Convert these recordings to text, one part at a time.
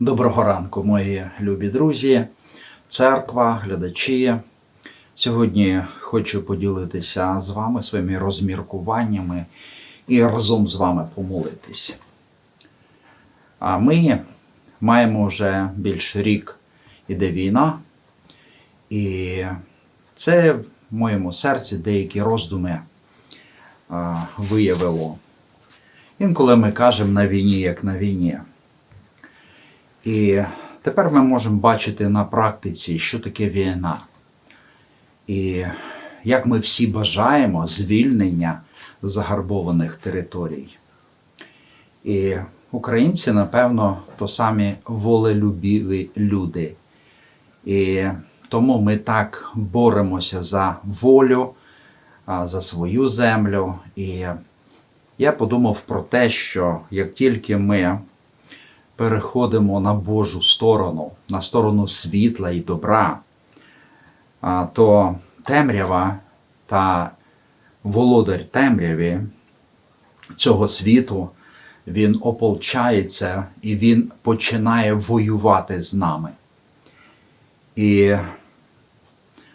Доброго ранку, мої любі друзі, церква, глядачі. Сьогодні хочу поділитися з вами своїми розміркуваннями і разом з вами помолитись. А ми маємо вже більше рік іде війна, і це в моєму серці деякі роздуми виявило. Інколи ми кажемо на війні, як на війні. І тепер ми можемо бачити на практиці, що таке війна. І як ми всі бажаємо звільнення загарбованих територій. І українці, напевно, то самі волелюбіві люди. І тому ми так боремося за волю, за свою землю. І я подумав про те, що як тільки ми переходимо на Божу сторону, на сторону світла і добра, то темрява та володар темряві цього світу, він ополчається і він починає воювати з нами. І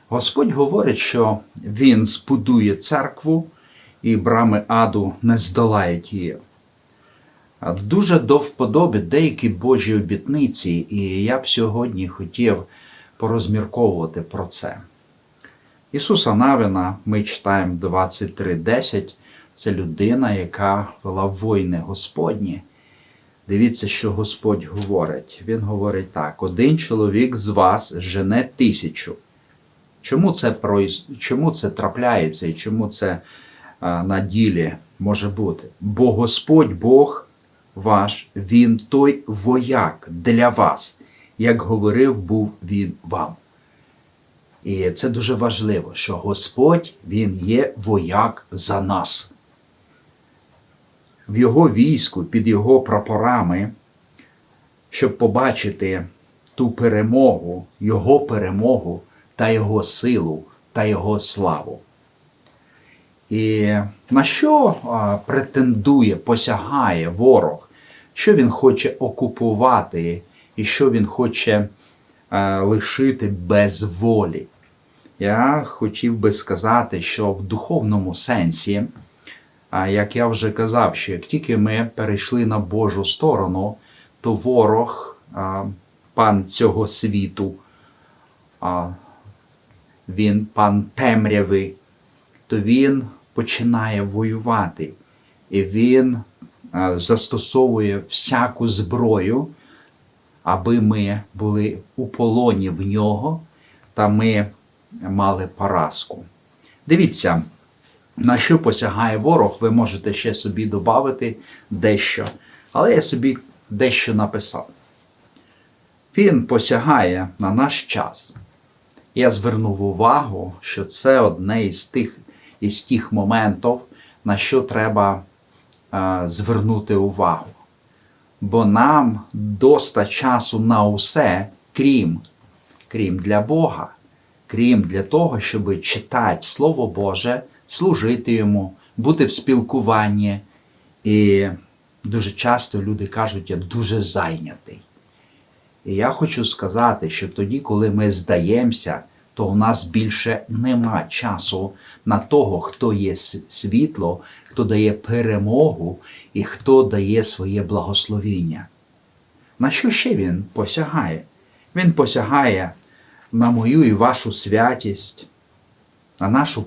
Господь говорить, що Він збудує церкву, і брами аду не здолають її. Дуже до вподоби деякі Божі обітниці, і я б сьогодні хотів порозмірковувати про це. Ісуса Навина ми читаємо 23.10. Це людина, яка вела воїни Господні. Дивіться, що Господь говорить. Він говорить так: один чоловік з вас жене тисячу. Чому це произ... чому це трапляється і чому це а, на ділі може бути? Бо Господь Бог ваш, Він той вояк для вас, як говорив був Він вам. І це дуже важливо, що Господь Він є вояк за нас. В Його війську, під Його прапорами, щоб побачити ту перемогу, Його перемогу та Його силу та Його славу. І на що претендує, посягає ворог, що він хоче окупувати і що він хоче а, лишити без волі? Я хотів би сказати, що в духовному сенсі, як я вже казав, що як тільки ми перейшли на Божу сторону, то ворог, пан цього світу, він пан темряви, то він починає воювати, і він застосовує всяку зброю, аби ми були у полоні в нього, та ми мали поразку. Дивіться, на що посягає ворог, ви можете ще собі додати дещо, але я собі дещо написав. Він посягає на наш час. Я звернув увагу, що це одне із тих із тих моментів, на що треба е, звернути увагу. Бо нам доста часу на усе, крім, крім для Бога, крім для того, щоб читати Слово Боже, служити йому, бути в спілкуванні. І дуже часто люди кажуть, я дуже зайнятий. І я хочу сказати, що тоді, коли ми здаємося, то у нас більше нема часу на того, хто є світло, хто дає перемогу і хто дає своє благословіння. На що ще він посягає? Він посягає на мою і вашу святість, на нашу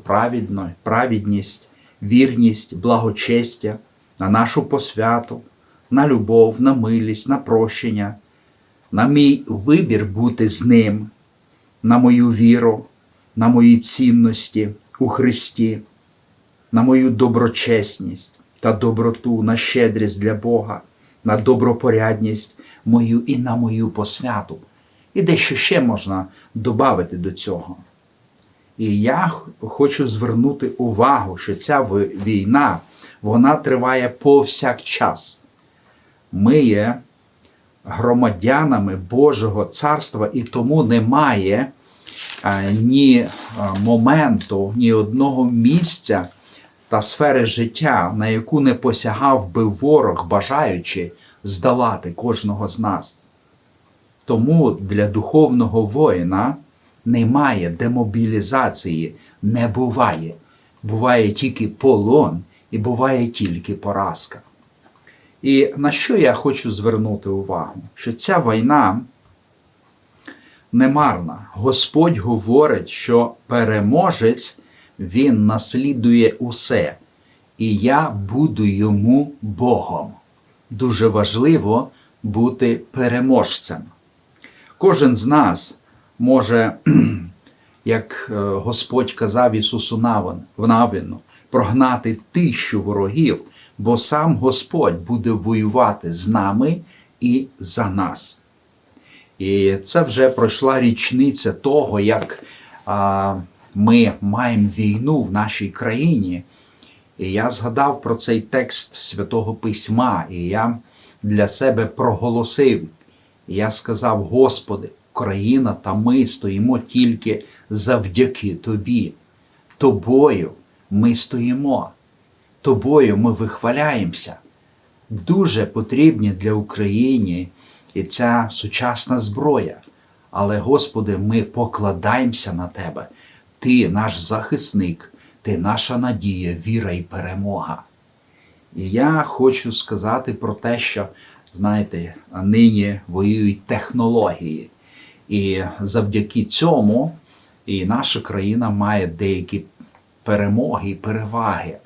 праведність, вірність, благочестя, на нашу посвяту, на любов, на милість, на прощення, на мій вибір бути з ним, на мою віру, на мої цінності у Христі, на мою доброчесність та доброту, на щедрість для Бога, на добропорядність мою і на мою посвяту. І дещо ще можна додати до цього. І я хочу звернути увагу, що ця війна вона триває повсякчас. Ми є громадянами Божого царства, і тому немає ні моменту, ні одного місця та сфери життя, на яку не посягав би ворог, бажаючи здолати кожного з нас. Тому для духовного воїна немає демобілізації, не буває. Буває тільки полон і буває тільки поразка. І на що я хочу звернути увагу? Що ця війна не марна. Господь говорить, що переможець він наслідує усе, і я буду йому Богом. Дуже важливо бути переможцем. Кожен з нас може, як е, Господь казав Ісусу в Навину, прогнати тисячу ворогів, бо сам Господь буде воювати з нами і за нас. І це вже пройшла річниця того, як а, ми маємо війну в нашій країні. І я згадав про цей текст Святого Письма, і я для себе проголосив. І я сказав: Господи, Україна та ми стоїмо тільки завдяки Тобі. Тобою ми стоїмо, Тобою ми вихваляємося. Дуже потрібні для України і ця сучасна зброя. Але, Господи, ми покладаємося на Тебе. Ти наш захисник, Ти наша надія, віра і перемога. І я хочу сказати про те, що, знаєте, нині воюють технології. І завдяки цьому і наша країна має деякі перемоги і переваги.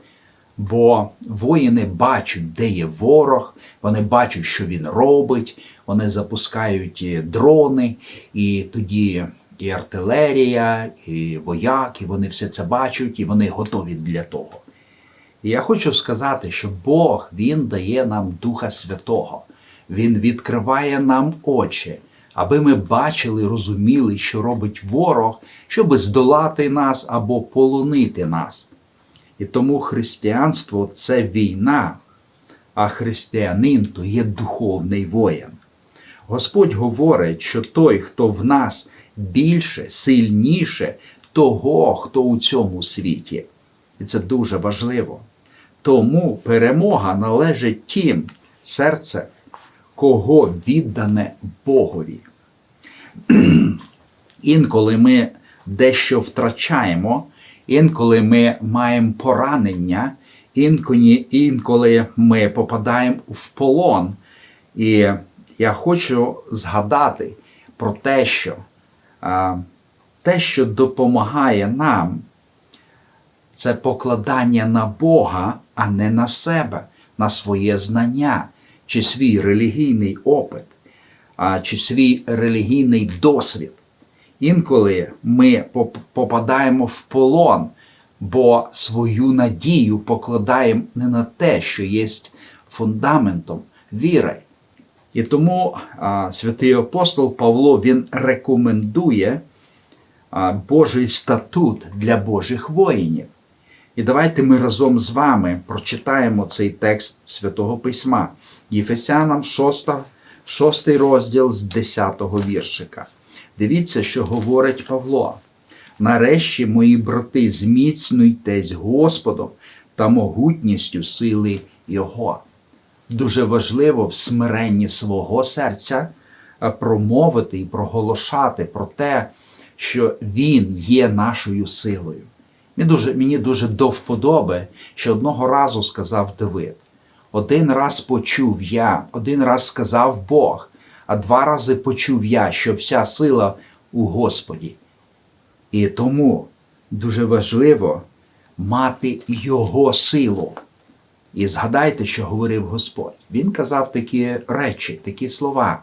Бо воїни бачать, де є ворог, вони бачать, що він робить, вони запускають дрони, і тоді і артилерія, і вояки, вони все це бачать, і вони готові для того. І я хочу сказати, що Бог Він дає нам Духа Святого, Він відкриває нам очі, аби ми бачили, розуміли, що робить ворог, щоб здолати нас або полонити нас. І тому християнство це війна, а християнин то є духовний воїн. Господь говорить, що той, хто в нас більше, сильніше того, хто у цьому світі. І це дуже важливо. Тому перемога належить тим серце, кого віддане Богові. Інколи ми дещо втрачаємо, інколи ми маємо поранення, інколи, ми попадаємо в полон. І я хочу згадати про те, що те, що допомагає нам, це покладання на Бога, а не на себе, на своє знання, чи свій релігійний опит, чи свій релігійний досвід. Інколи ми попадаємо в полон, бо свою надію покладаємо не на те, що є фундаментом віри. І тому а, святий апостол Павло він рекомендує а, Божий статут для Божих воїнів. І давайте ми разом з вами прочитаємо цей текст Святого Письма Єфесянам 6, 6 розділ з 10 віршика. Дивіться, що говорить Павло. Нарешті, мої брати, зміцнюйтесь Господом та могутністю сили Його. Дуже важливо в смиренні свого серця е, промовити і проголошати про те, що Він є нашою силою. Мені дуже, мені дуже до вподоби, що одного разу сказав Давид: один раз почув я, один раз сказав Бог, а два рази почув я, що вся сила у Господі. І тому дуже важливо мати Його силу. І згадайте, що говорив Господь. Він казав такі речі, такі слова,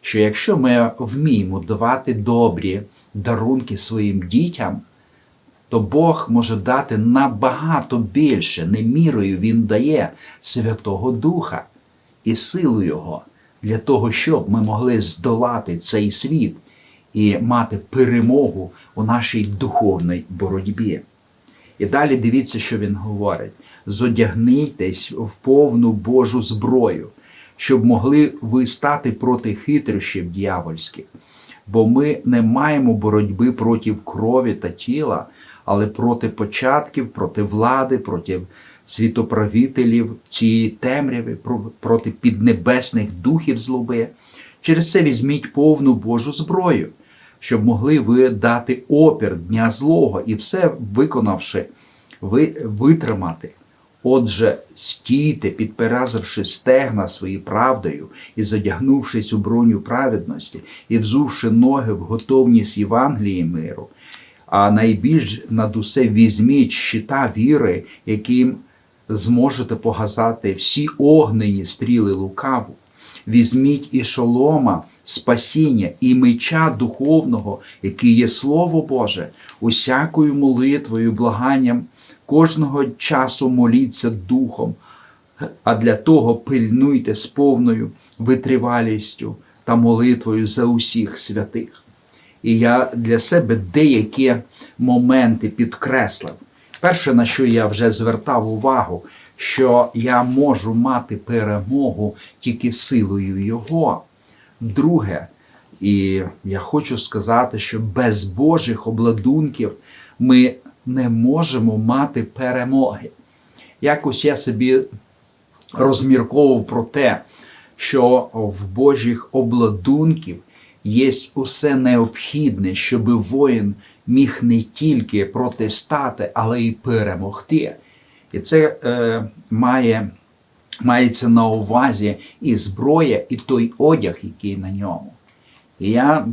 що якщо ми вміємо давати добрі дарунки своїм дітям, то Бог може дати набагато більше, не мірою Він дає Святого Духа і силу Його для того, щоб ми могли здолати цей світ і мати перемогу у нашій духовній боротьбі. І далі дивіться, що він говорить: зодягнітесь в повну Божу зброю, щоб могли ви стати проти хитрощів дьявольських. Бо ми не маємо боротьби проти крові та тіла, але проти початків, проти влади, проти світоправителів цієї темряви, проти піднебесних духів злоби. Через це візьміть повну Божу зброю, щоб могли ви дати опір дня злого і все виконавши, ви витримати. Отже, стійте, підперезавши стегна свої правдою і задягнувшись у броню праведності, і взувши ноги в готовність Євангелії миру, а найбільш над усе візьміть щита віри, яким зможете погасати всі огнені стріли лукаву. Візьміть і шолома спасіння, і меча духовного, який є Слово Боже, усякою молитвою, благанням, кожного часу моліться духом, а для того пильнуйте з повною витривалістю та молитвою за усіх святих. І я для себе деякі моменти підкреслив. Перше, на що я вже звертав увагу, що я можу мати перемогу тільки силою Його. Друге, і я хочу сказати, що без Божих обладунків ми не можемо мати перемоги. Якось я собі розмірковував про те, що в Божих обладунків є усе необхідне, щоб воїн міг не тільки протистати, але й перемогти. І це е, має, мається на увазі і зброя, і той одяг, який на ньому. І я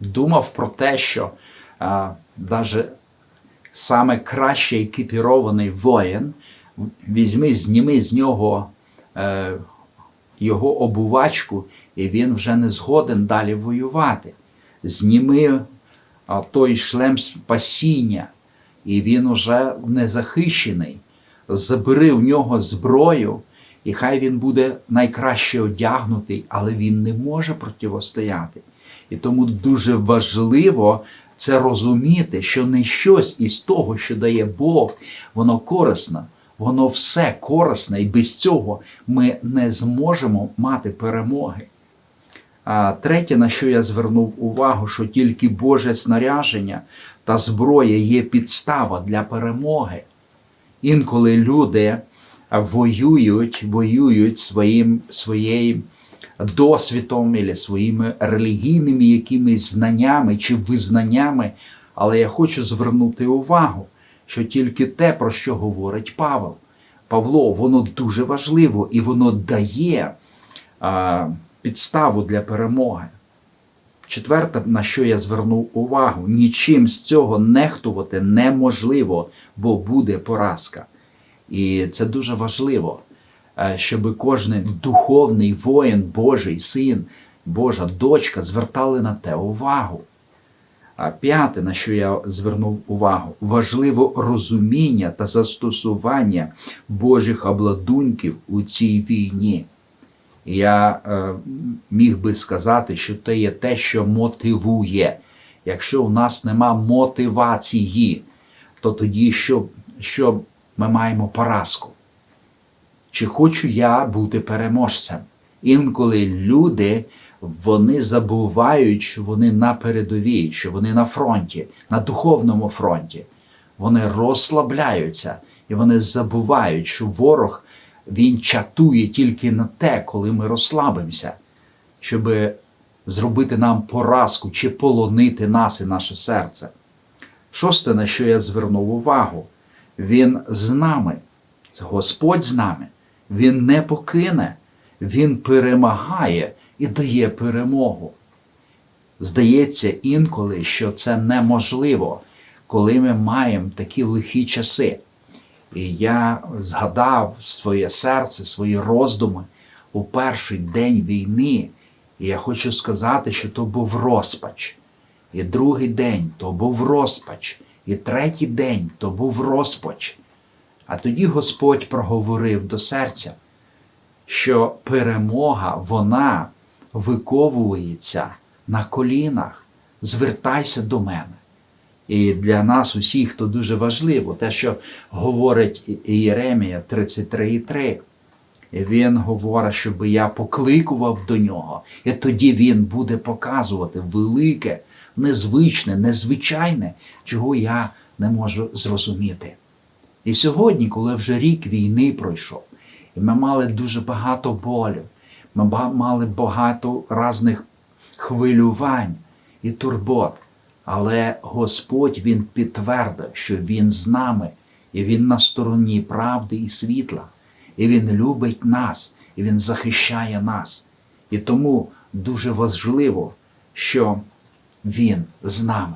думав про те, що навіть саме краще екіпірований воїн, візьми, зніми з нього е, його обувачку, і він вже не згоден далі воювати. Зніми той шлем спасіння, і він уже не захищений. Забери в нього зброю, і хай він буде найкраще одягнутий, але він не може противостояти. І тому дуже важливо це розуміти, що не щось із того, що дає Бог, воно корисне, воно все корисне, і без цього ми не зможемо мати перемоги. А третє, на що я звернув увагу, що тільки Боже снаряження та зброя є підстава для перемоги. Інколи люди воюють, воюють своїм, своєю досвідом або своїми релігійними якимись знаннями чи визнаннями, але я хочу звернути увагу, що тільки те, про що говорить Павел. Павло, воно дуже важливо і воно дає а, підставу для перемоги. Четверте, на що я звернув увагу, нічим з цього нехтувати неможливо, бо буде поразка. І це дуже важливо, е, щоб кожен духовний воїн, Божий син, Божа дочка звертали на те увагу. А п'яте, на що я звернув увагу, важливо розуміння та застосування Божих обладунків у цій війні. Я е, міг би сказати, що це є те, що мотивує. Якщо у нас нема мотивації, то тоді що, що ми маємо поразку? Чи хочу я бути переможцем? Інколи люди вони забувають, що вони на передовій, що вони на фронті, на духовному фронті. Вони розслабляються і вони забувають, що ворог він чатує тільки на те, коли ми розслабимося, щоб зробити нам поразку чи полонити нас і наше серце. Шосте, на що я звернув увагу, Він з нами, Господь з нами, Він не покине, Він перемагає і дає перемогу. Здається інколи, що це неможливо, коли ми маємо такі лихі часи. І я згадав своє серце, свої роздуми у перший день війни. І я хочу сказати, що то був розпач. І другий день то був розпач, і третій день то був розпач. А тоді Господь проговорив до серця, що перемога, вона виковується на колінах. Звертайся до мене. І для нас усіх то дуже важливо, те, що говорить Єремія 33,3. Він говорить, щоб я покликував до нього, і тоді він буде показувати велике, незвичне, незвичайне, чого я не можу зрозуміти. І сьогодні, коли вже рік війни пройшов, і ми мали дуже багато болю, Ми мали багато різних хвилювань і турбот. Але Господь Він підтвердив, що Він з нами, і Він на стороні правди і світла, і Він любить нас, і Він захищає нас. І тому дуже важливо, що Він з нами.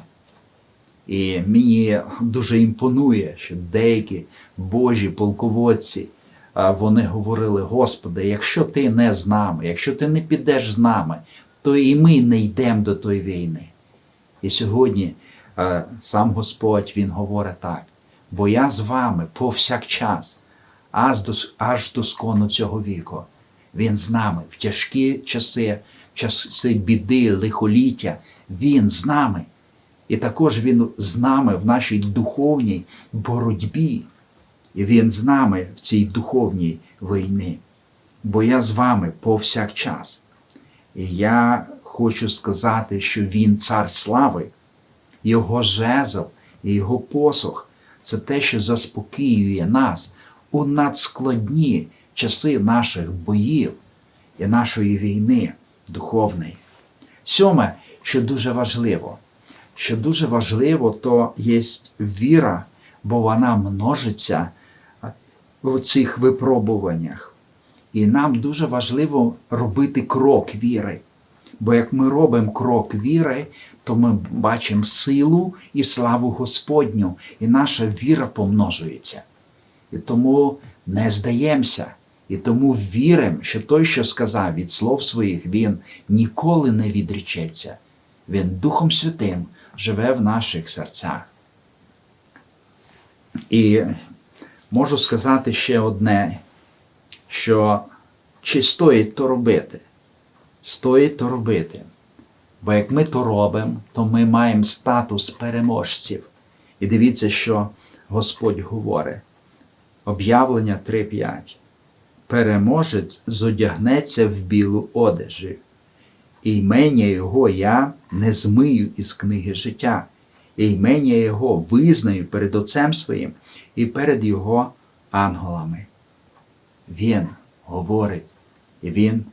І мені дуже імпонує, що деякі Божі полководці вони говорили: Господи, якщо ти не з нами, якщо ти не підеш з нами, то і ми не йдемо до тої війни. І сьогодні е, сам Господь Він говорить так: бо я з вами повсякчас, аж до, аж до скону цього віку. Він з нами в тяжкі часи, часи біди, лихоліття. Він з нами. І також Він з нами в нашій духовній боротьбі. І Він з нами в цій духовній війні. Бо я з вами повсякчас. І я хочу сказати, що Він цар слави, Його жезл і Його посох це те, що заспокоює нас у надскладні часи наших боїв і нашої війни духовної. Сьоме, що дуже важливо, що дуже важливо, то є віра, бо вона множиться в цих випробуваннях. І нам дуже важливо робити крок віри. Бо як ми робимо крок віри, то ми бачимо силу і славу Господню, і наша віра помножується. І тому не здаємося, і тому віримо, що той, що сказав від слов своїх, він ніколи не відрічеться. Він Духом Святим живе в наших серцях. І можу сказати ще одне, що чи стоїть то робити? Стоїть то робити. Бо як ми то робимо, то ми маємо статус переможців. І дивіться, що Господь говорить. Об'явлення 3.5. Переможець зодягнеться в білу одежі, і імення Його я не змию із книги життя, і імення Його визнаю перед Отцем своїм і перед Його ангелами. Він говорить, і Він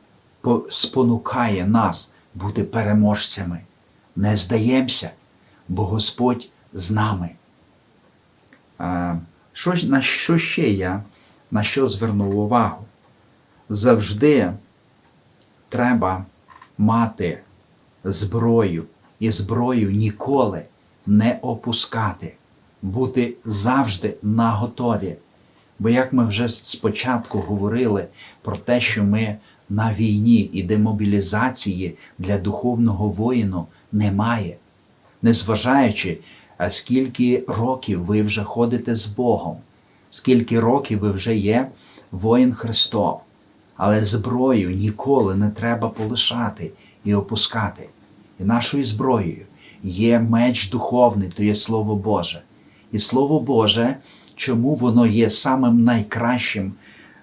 спонукає нас бути переможцями. Не здаємося, бо Господь з нами. А, що, на що ще я на що звернув увагу? Завжди треба мати зброю, і зброю ніколи не опускати, бути завжди наготові. Бо як ми вже спочатку говорили про те, що ми на війні і демобілізації для духовного воїну немає, незважаючи, скільки років ви вже ходите з Богом, скільки років ви вже є воїн Христов, але зброю ніколи не треба полишати і опускати. І нашою зброєю є меч духовний, то є Слово Боже. І Слово Боже, чому воно є самим найкращим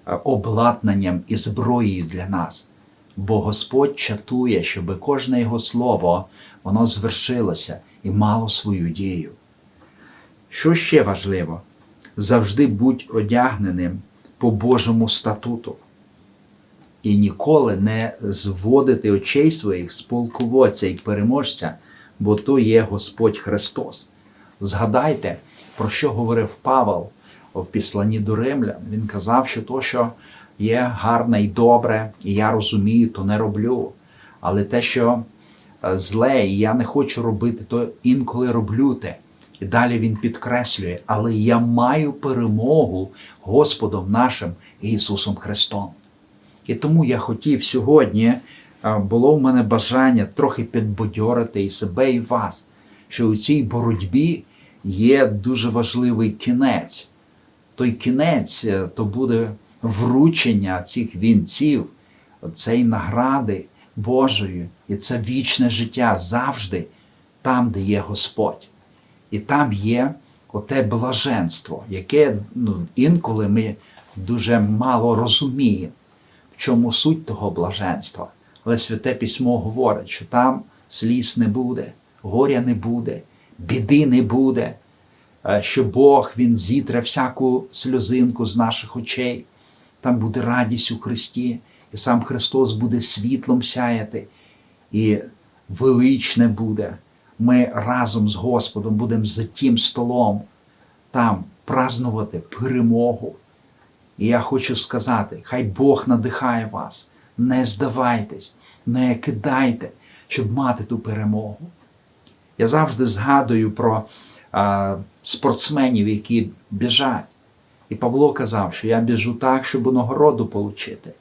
обладнанням і зброєю для нас? Бо Господь чатує, щоб кожне Його слово воно звершилося і мало свою дію. Що ще важливо? Завжди будь одягненим по Божому статуту і ніколи не зводити очей своїх з і переможця, бо то є Господь Христос. Згадайте, про що говорив Павел в післанні до Римлян. Він казав, що то, що є гарне і добре, і я розумію, то не роблю. Але те, що е, зле, і я не хочу робити, то інколи роблю те. І далі він підкреслює, але я маю перемогу Господом нашим Ісусом Христом. І тому я хотів сьогодні, було в мене бажання трохи підбадьорити і себе, і вас, що у цій боротьбі є дуже важливий кінець. Той кінець е, то буде вручення цих вінців, цієї награди Божої, і це вічне життя завжди там, де є Господь. І там є оте блаженство, яке ну, інколи ми дуже мало розуміємо в чому суть того блаженства. Але Святе Письмо говорить, що там сліз не буде, горя не буде, біди не буде, що Бог Він зітре всяку сльозинку з наших очей. Там буде радість у Христі, і сам Христос буде світлом сяяти, і величне буде. Ми разом з Господом будемо за тим столом там празнувати перемогу. І я хочу сказати, хай Бог надихає вас, не здавайтесь, не кидайте, щоб мати ту перемогу. Я завжди згадую про спортсменів, які біжать. І Павло казав, що я біжу так, щоб нагороду отримати.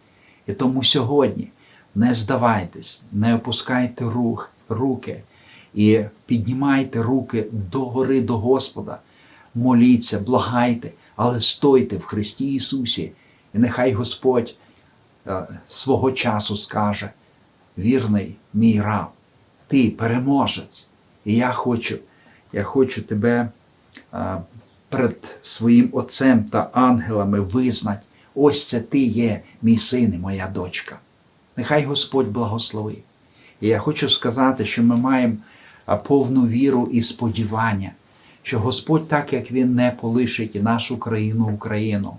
І тому сьогодні не здавайтесь, не опускайте рух, руки і піднімайте руки догори до Господа, моліться, благайте, але стойте в Христі Ісусі, і нехай Господь е, свого часу скаже: вірний мій раб, ти переможець. І я хочу, я хочу тебе перед своїм Отцем та ангелами визнати, ось це ти є, мій син і моя дочка. Нехай Господь благословить. І я хочу сказати, що ми маємо повну віру і сподівання, що Господь, так як Він не полишить нашу країну Україну,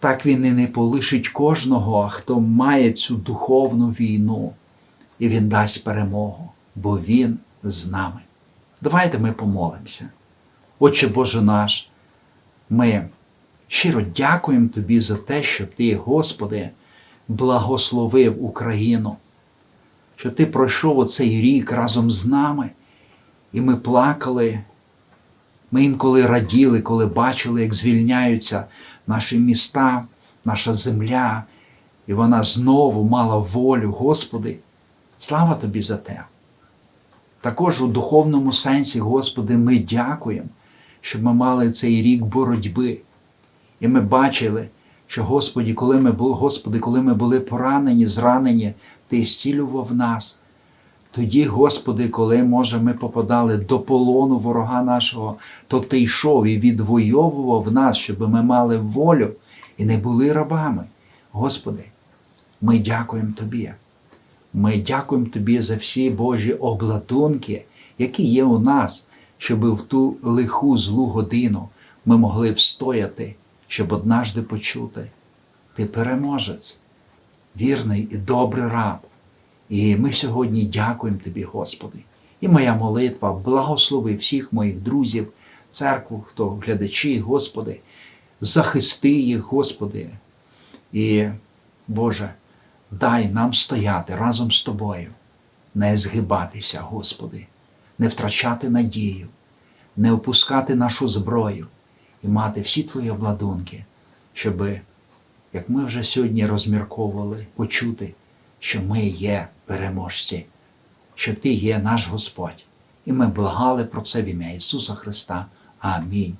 так Він і не полишить кожного, хто має цю духовну війну, і Він дасть перемогу, бо Він з нами. Давайте ми помолимося. Отче Боже наш, ми щиро дякуємо Тобі за те, що Ти, Господи, благословив Україну, що Ти пройшов оцей рік разом з нами, і ми плакали. Ми інколи раділи, коли бачили, як звільняються наші міста, наша земля, і вона знову мала волю, Господи. Слава Тобі за те. Також у духовному сенсі, Господи, ми дякуємо, що ми мали цей рік боротьби. І ми бачили, що Господі, коли ми були, Господи, коли ми були поранені, зранені, Ти зцілював нас. Тоді, Господи, коли, може, ми попадали до полону ворога нашого, то Ти йшов і відвоював нас, щоб ми мали волю і не були рабами. Господи, ми дякуємо Тобі. Ми дякуємо Тобі за всі Божі обладунки, які є у нас, щоб в ту лиху злу годину ми могли встояти, щоб однажди почути. Ти переможець, вірний і добрий раб. І ми сьогодні дякуємо Тобі, Господи. І моя молитва благослови всіх моїх друзів, церкву, хто глядачі, Господи, захисти їх, Господи. І, Боже, дай нам стояти разом з Тобою, не згибатися, Господи, не втрачати надію, не опускати нашу зброю і мати всі Твої обладунки, щоб, як ми вже сьогодні розмірковували, почути, що ми є переможці, що Ти є наш Господь. І ми благали про це в ім'я Ісуса Христа. Амінь.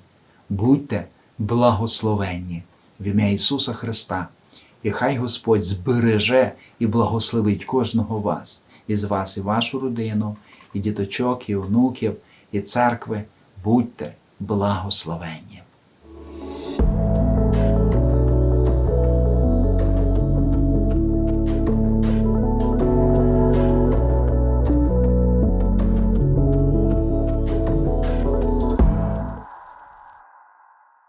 Будьте благословенні в ім'я Ісуса Христа. І хай Господь збереже і благословить кожного вас, із вас, і вашу родину, і діточок, і онуків, і церкви. Будьте благословенні.